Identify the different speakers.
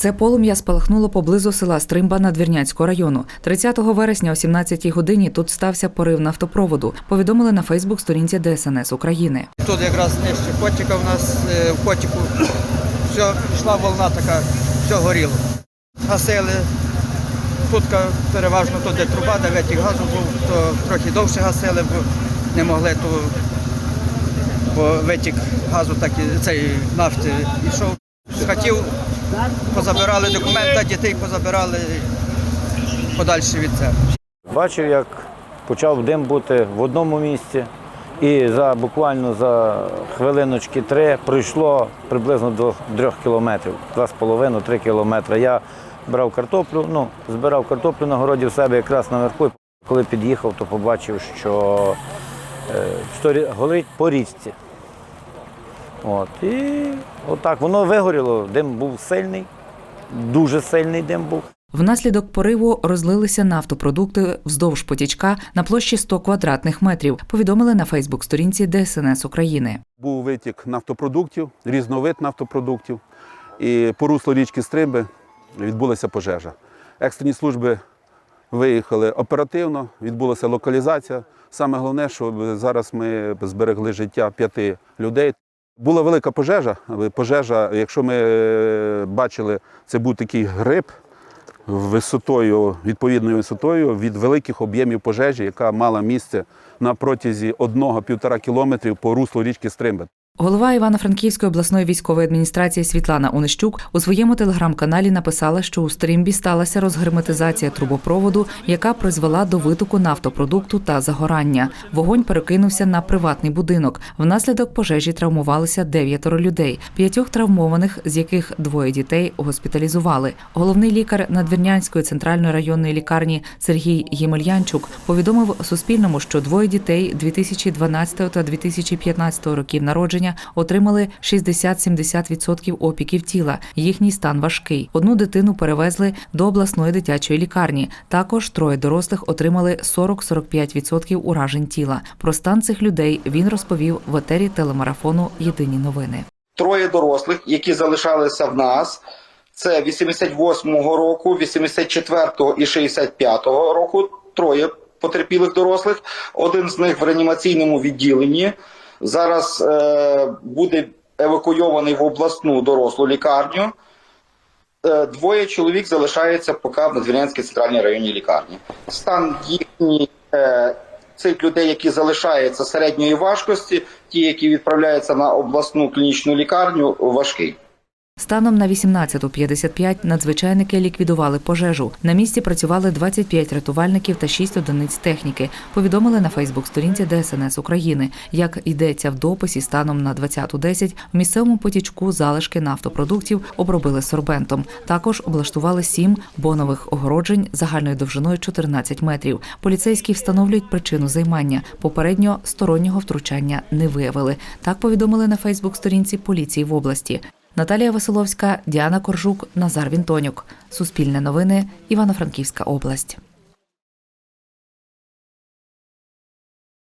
Speaker 1: Це полум'я спалахнуло поблизу села Стримба Надвірнянського району. 30 вересня о 17-й годині тут стався порив нафтопроводу. Повідомили на Фейсбук сторінці ДСНС України.
Speaker 2: Тут якраз нижче котика у нас е, в котику все, йшла волна така, все горіло. Гасили. Тут переважно тут де труба, де витік газу був, то трохи довше гасили, бо не могли, то бо витік газу так і цей нафти йшов. Хотів, позабирали документи, дітей позабирали подальше від цього.
Speaker 3: Бачив, як почав дим бути в одному місці, і за буквально за хвилиночки три пройшло приблизно до трьох кілометрів, два з половиною, три кілометри. Я брав картоплю, ну, збирав картоплю на городі в себе якраз наверху. Коли під'їхав, то побачив, що е, горить по річці. От. І отак воно вигоріло, дим був сильний, дуже сильний дим був.
Speaker 1: Внаслідок пориву розлилися нафтопродукти вздовж потічка на площі 100 квадратних метрів. Повідомили на Фейсбук сторінці ДСНС України.
Speaker 4: Був витік нафтопродуктів, різновид нафтопродуктів. І по руслу річки Стримби відбулася пожежа. Екстрені служби виїхали оперативно, відбулася локалізація. Саме головне, що зараз ми зберегли життя п'яти людей. Була велика пожежа. Пожежа, якщо ми е, бачили, це був такий гриб висотою, відповідною висотою від великих об'ємів пожежі, яка мала місце на протязі 1-1,5 кілометрів по руслу річки Стримби.
Speaker 1: Голова Івано-Франківської обласної військової адміністрації Світлана Онищук у своєму телеграм-каналі написала, що у Стрімбі сталася розгерметизація трубопроводу, яка призвела до витоку нафтопродукту та загорання. Вогонь перекинувся на приватний будинок. Внаслідок пожежі травмувалися дев'ятеро людей, п'ятьох травмованих, з яких двоє дітей госпіталізували. Головний лікар Надвірнянської центральної районної лікарні Сергій Ємельянчук повідомив Суспільному, що двоє дітей 2012 та 2015 років народження отримали 60-70% опіків тіла. Їхній стан важкий. Одну дитину перевезли до обласної дитячої лікарні. Також троє дорослих отримали 40-45% уражень тіла. Про стан цих людей він розповів в етері телемарафону Єдині новини.
Speaker 5: троє дорослих, які залишалися в нас. Це 88-го року, 84-го і 65-го року. Троє потерпілих дорослих. Один з них в реанімаційному відділенні. Зараз е, буде евакуйований в обласну дорослу лікарню. Е, Двоє чоловік залишаються поки в Надвірнянській центральній районній лікарні. Стан їхній е, цих людей, які залишаються середньої важкості, ті, які відправляються на обласну клінічну лікарню, важкий.
Speaker 1: Станом на 18.55 надзвичайники ліквідували пожежу. На місці працювали 25 рятувальників та 6 одиниць техніки. Повідомили на Фейсбук-сторінці ДСНС України. Як йдеться в дописі, станом на 20.10 в місцевому потічку залишки нафтопродуктів обробили сорбентом. Також облаштували сім бонових огороджень загальною довжиною 14 метрів. Поліцейські встановлюють причину займання. Попередньо стороннього втручання не виявили. Так повідомили на Фейсбук-сторінці поліції в області. Наталія Василовська, Діана Коржук, Назар Вінтонюк. Суспільне новини, Івано-Франківська область.